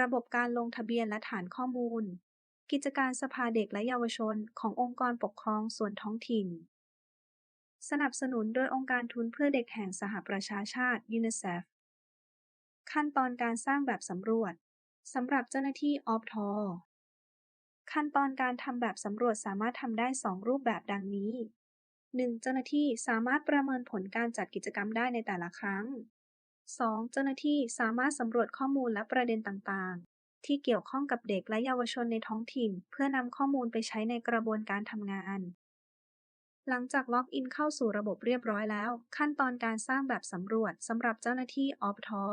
ระบบการลงทะเบียนและฐานข้อมูล กิจการสภาเด็กและเยาวชนขององค์กรปกครองส่วนท้องถิ่น สนับสนุนโดยองค์การทุนเพื่อเด็กแห่งสหประชาชาติยูนิเซฟขั้นตอนการสร้างแบบสำรวจสำหรับเจ้าหน้าที่ออฟทอขั้นตอนการทำแบบสำรวจสามารถทำได้ 2 รูปแบบดังนี้ 1. เจ้าหน้าที่สามารถประเมินผลการจัดกิจกรรมได้ในแต่ละครั้ง 2. เจ้าหน้าที่สามารถสำรวจข้อมูลและประเด็นต่าง ๆ ที่เกี่ยวข้องกับเด็กและเยาวชนในท้องถิ่น เพื่อนำข้อมูลไปใช้ในกระบวนการทำงาน หลังจากล็อกอินเข้าสู่ระบบเรียบร้อยแล้ว ขั้นตอนการสร้างแบบสำรวจสำหรับเจ้าหน้าที่ออฟทอ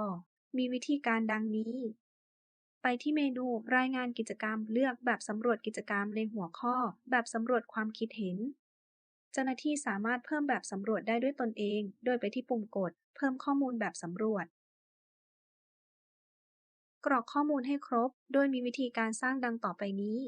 มีวิธีการดังนี้ ไปที่เมนูรายงานกิจกรรมเลือกแบบสำรวจกิจกรรมในหัวข้อ แบบสำรวจความคิดเห็น เจ้าหน้าที่สามารถเพิ่มแบบสำรวจได้ด้วยตนเอง โดยไปที่ปุ่มกด เพิ่มข้อมูลแบบสำรวจ กรอกข้อมูลให้ครบ โดยมีวิธีการสร้างดังต่อไปนี้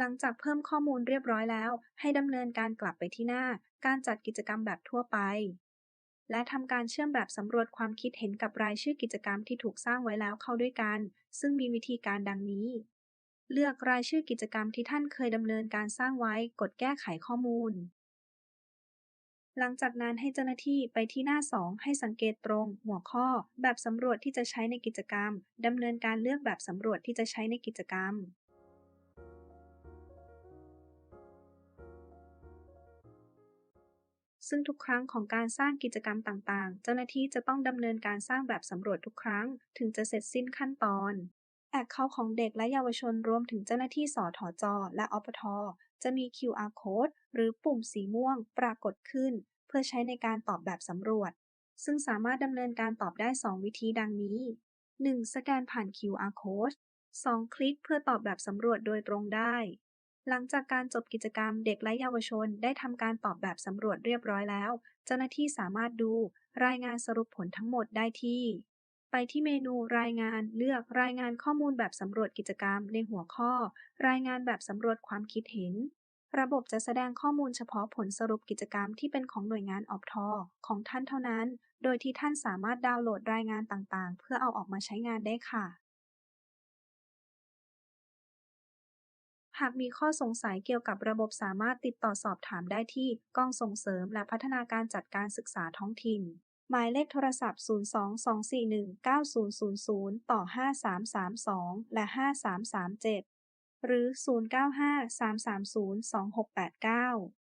หลังจากเพิ่มข้อมูลเรียบร้อยแล้ว ให้ดำเนินการกลับไปที่หน้า การจัดกิจกรรมแบบทั่วไป และทำการเชื่อมแบบสำรวจความคิดเห็นกับรายชื่อกิจกรรมที่ถูกสร้างไว้แล้วเข้าด้วยกัน ซึ่งมีวิธีการดังนี้ เลือกรายชื่อกิจกรรมที่ท่านเคยดำเนินการสร้างไว้ กดแก้ไขข้อมูล หลังจากนั้นให้เจ้าหน้าที่ไปที่หน้า 2 ให้สังเกตตรง หัวข้อ แบบสำรวจที่จะใช้ในกิจกรรมดำเนินการเลือกแบบสำรวจที่จะใช้ในกิจกรรม ซึ่งทุกครั้งของการสร้างกิจกรรมต่างๆ เจ้าหน้าที่จะต้องดำเนินการสร้างแบบสำรวจทุกครั้ง ถึงจะเสร็จสิ้นขั้นตอนแอคเคาท์ของเด็กและเยาวชนรวมถึงเจ้าหน้าที่สอทอจอและอปท จะมี QR code หรือปุ่มสีม่วงปรากฏขึ้น เพื่อใช้ในการตอบแบบสำรวจ ซึ่งสามารถดำเนินการตอบได้ 2 วิธีดังนี้ 1. สแกนผ่าน QR code 2. คลิกเพื่อตอบแบบสำรวจโดยตรงได้ หลังจากการจบกิจกรรมเด็กและเยาวชนได้ทำการตอบแบบสำรวจเรียบร้อยแล้ว เจ้าหน้าที่สามารถดูรายงานสรุปผลทั้งหมดได้ที่ ไปที่เมนูรายงานเลือกรายงานข้อมูลแบบสำรวจกิจกรรมในหัวข้อ รายงานแบบสำรวจความคิดเห็น ระบบจะแสดงข้อมูลเฉพาะผลสรุปกิจกรรมที่เป็นของหน่วยงานออบทอของท่านเท่านั้น โดยที่ท่านสามารถดาวน์โหลดรายงานต่างๆ เพื่อเอาออกมาใช้งานได้ค่ะ หากมีข้อสงสัยเกี่ยวกับระบบสามารถติดต่อสอบถามได้ที่กองส่งเสริมและพัฒนาการจัดการศึกษาท้องถิ่น หมายเลขโทรศัพท์ 022419000 ต่อ 5332 และ 5337 หรือ 095-330-2689